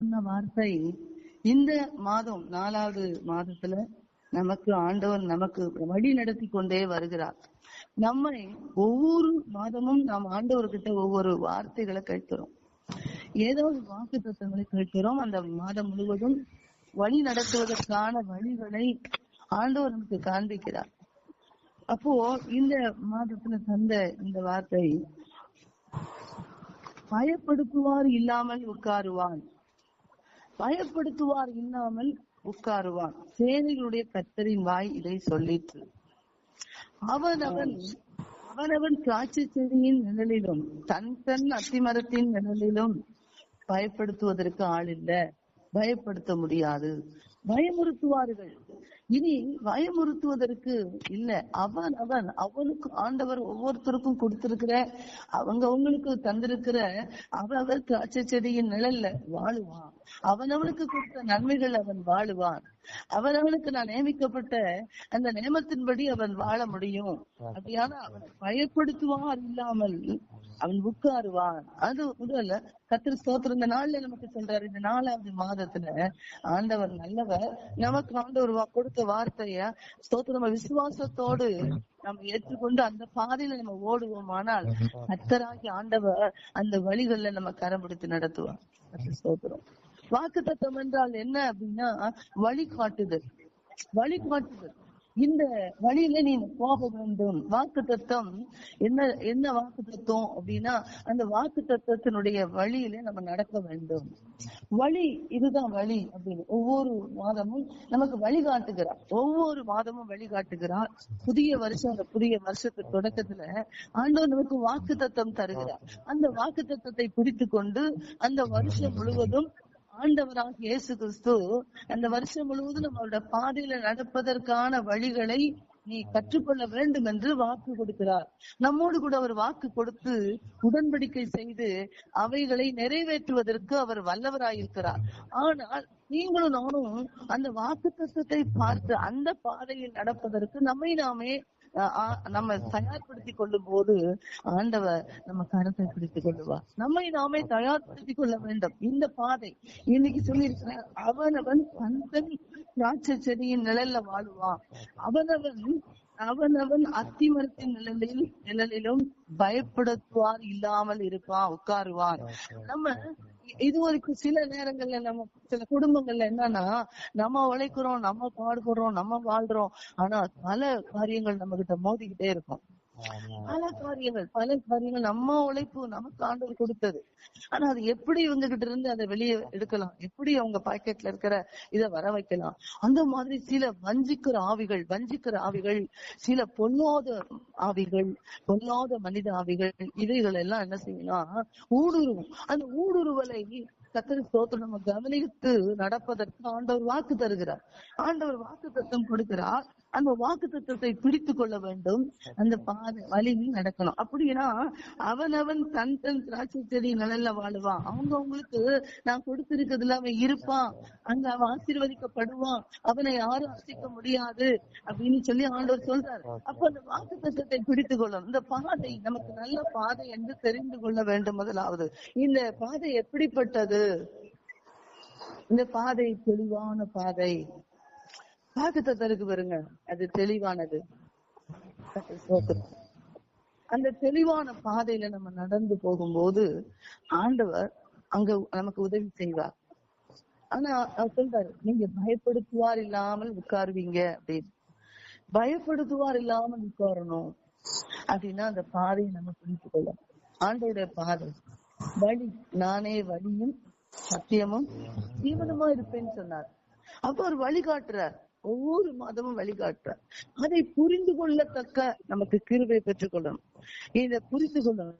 சொன்ன வார்த்தை இந்த மாதம் நாலாவது மாதத்துல நமக்கு ஆண்டவர் நமக்கு வழி நடத்தி கொண்டே வருகிறார். நம்மை ஒவ்வொரு மாதமும் நாம் ஆண்டவர்கிட்ட ஒவ்வொரு வார்த்தைகளை கேட்கிறோம். ஏதோ ஒரு வாக்கு தத்துவங்களை கேட்கிறோம். அந்த மாதம் முழுவதும் வழி நடத்துவதற்கான வழிகளை ஆண்டவர் நமக்கு காண்பிக்கிறார். அப்போ இந்த மாதத்துல தந்த இந்த வார்த்தை பயப்படுத்துவார் இல்லாமல் உட்காருவான். பயப்படுத்துவார் இல்லாமல் உட்காருவான் சேனைகளுடைய கத்தரின் வாய் இதை சொல்லிற்று. அவனவன் அவனவன் திராட்சை செடியின் நிழலிலும் தன் தன் அத்திமரத்தின் நிழலிலும் பயப்படுத்துவதற்கு ஆள் இல்ல பயப்படுத்த முடியாது. பயமுறுத்துவார்கள். இனி பயமுறுத்துவதற்கு இல்ல. அவன் அவன் அவனுக்கு ஆண்டவர் ஒவ்வொருத்தருக்கும் கொடுத்திருக்கிற அவங்க அவங்களுக்கு தந்திருக்கிற அவரவர் திராட்சை செடியின் நிழல்ல வாழுவான். அவனவனுக்கு கொடுத்த நன்மைகள் அவன் வாழுவான். அவனவனுக்கு நான் நியமிக்கப்பட்ட அந்த நியமத்தின்படி அவன் வாழ முடியும். அப்படியான அவனை பயப்படுத்துவார் இல்லாமல் அவன் உட்காருவான். அது முதல்ல கத்திர ஸ்தோத்திரம். இந்த நாள்ல நமக்கு சொல்றாரு இந்த நாலாவது மாதத்துல ஆண்டவர் நல்லவர் நமக்கு ஆண்டவர் கொடுத்த வார்த்தைய ஸ்தோத்திரம். நம்ம விசுவாசத்தோடு நம்ம ஏற்றுக்கொண்டு அந்த பாதையில நம்ம ஓடுவோமானால் கத்தராகி ஆண்டவர் அந்த வழிகள்ல நம்ம கரம் பிடித்து நடத்துவார் ஸ்தோத்திரம். வாக்கு தத்துவம் என்றால் என்ன அப்படின்னா வழிகாட்டுதல் வழிகாட்டுதல் இந்த வழியில நீ போக வேண்டும். வாக்கு தத்துவம் என்ன என்ன வாக்கு தத்துவம் அப்படின்னா அந்த வாக்கு தத்துவத்தினுடைய வழியில நம்ம நடக்க வேண்டும். வழி இதுதான் வழி அப்படின்னு ஒவ்வொரு மாதமும் நமக்கு வழிகாட்டுகிறார். ஒவ்வொரு மாதமும் வழிகாட்டுகிறார். புதிய வருஷம் அந்த புதிய வருஷத்து தொடக்கத்துல ஆண்டவர் நமக்கு வாக்கு தத்துவம் தருகிறார். அந்த வாக்கு தத்துவத்தை பிடித்து கொண்டு அந்த வருஷம் முழுவதும் ஆண்டவராக இயேசு கிறிஸ்து அந்த வருஷம் முழுவதும் நம்மளோட பாதையில நடப்பதற்கான வழிகளை நீ கற்றுக்கொள்ள வேண்டும் என்று வாக்கு கொடுக்கிறார். நம்மோடு கூட அவர் வாக்கு கொடுத்து உடன்படிக்கை செய்து அவைகளை நிறைவேற்றுவதற்கு அவர் வல்லவராயிருக்கிறார். ஆனால் நீங்களும் நானும் அந்த வாக்கு தத்துவத்தை பார்த்து அந்த பாதையில் நடப்பதற்கு நம்மை நாமே நம்ம தயார்படுத்திக் கொள்ளும் போது ஆண்டவர் நம்ம கரத்தை பிடித்துக் கொள்ளுவார் நம்மை நாமே தயார்படுத்திக் கொள்ள வேண்டும். இந்த பாதை இன்னைக்கு சொல்லியிருக்கிறார் அவனவன் தந்தன் திராட்சை செடியின் நிழல்ல வாழுவான் அவனவன் அவனவன் அத்திமரத்தின் நிழலில் நிழலிலும் பயப்படுத்துவார் இல்லாமல் இருப்பான் உட்காருவான் நம்ம இது வரைக்கும் சில நேரங்கள்ல நம்ம சில குடும்பங்கள்ல என்னன்னா நம்ம உழைக்கிறோம் நம்ம பாடுபடுறோம் நம்ம வாழ்றோம். ஆனா பல காரியங்கள் நம்ம கிட்ட மோதிக்கிட்டே இருக்கும். பல காரியங்கள் பல காரியங்கள் நம்ம உழைப்பு நமக்கு ஆண்டவர் கொடுத்தது. ஆனா அது எப்படி இவங்க கிட்ட இருந்து அதை வெளியே எடுக்கலாம்? எப்படி அவங்க பாக்கெட்ல இருக்கிற இத வர வைக்கலாம்? அந்த மாதிரி சில வஞ்சிக்கிற ஆவிகள் வஞ்சிக்கிற ஆவிகள் சில பொல்லாத ஆவிகள் பொல்லாத மனித ஆவிகள் இவைகள் எல்லாம் என்ன செய்யலாம் ஊடுருவும். அந்த ஊடுருவலை கத்திரி ஸ்தோத்திரம் நம்ம கவனித்து நடப்பதற்கு ஆண்டவர் வாக்கு தருகிறார். ஆண்டவர் வாக்கு தத்துவம் கொடுக்கிறார். அந்த வாக்கு தத்துவத்தை பிடித்து கொள்ள வேண்டும். அந்த பாதை வழியில் நடக்கணும். அப்படின்னா அவனவன் தன் தன் திராட்சை செடி நிழல்ல வாழுவான். அவங்க அவங்களுக்கு நான் கொடுத்திருக்கிறதுல அவன் இருப்பான். அங்க அவன் ஆசீர்வதிக்கப்படுவான். அவனை யாரும் அசைக்க முடியாது அப்படின்னு சொல்லி ஆண்டவர் சொல்றாரு. அப்ப அந்த வாக்கு தத்துவத்தை பிடித்து கொள்ளணும். இந்த பாதை நமக்கு நல்ல பாதை என்று தெரிந்து கொள்ள வேண்டும் முதலாவது. இந்த பாதை எப்படிப்பட்டது? இந்த பாதை தெளிவான பாதை. வாக்குத்தத்தம் தருக்கு பாருங்க. அது தெளிவானது. அந்த தெளிவான பாதையில நம்ம நடந்து போகும்போது ஆண்டவர் அங்க நமக்கு உதவி செய்வார். ஆனா அவர் சொல்றாரு நீங்க பயப்படுத்துவார் இல்லாமல் உட்காருவீங்க அப்படின்னு. பயப்படுத்துவார் இல்லாமல் உட்காரணும் அப்படின்னா அந்த பாதையை நம்ம புரிந்து கொள்ளணும். ஆண்டோடைய பாதை. வழி. நானே வழியும் சத்தியமும் ஜீவனமா இருப்பேன்னு சொன்னார். அப்ப அவர் வழிகாட்டுறார் ஒவ்வொரு மாதமும் வழிகாட்டுறார். அதை புரிந்து கொள்ளத்தக்க நமக்கு கிருபை பெற்றுக்கொள்ளணும் இதை புரிந்து கொள்ளணும்.